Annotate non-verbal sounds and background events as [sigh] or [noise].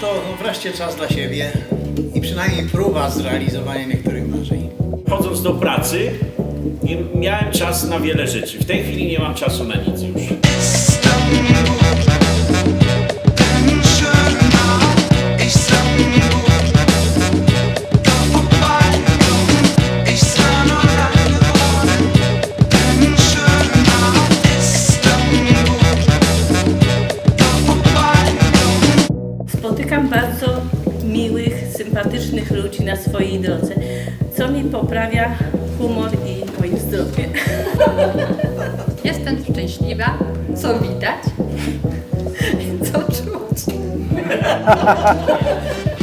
To wreszcie czas dla siebie i przynajmniej próba zrealizowania niektórych marzeń. Chodząc do pracy, nie miałem czas na wiele rzeczy. W tej chwili nie mam czasu na nic już. Spotykam bardzo miłych, sympatycznych ludzi na swojej drodze, co mi poprawia humor i moje zdrowie. [laughs] Jestem szczęśliwa, co widać, co czuć. [laughs]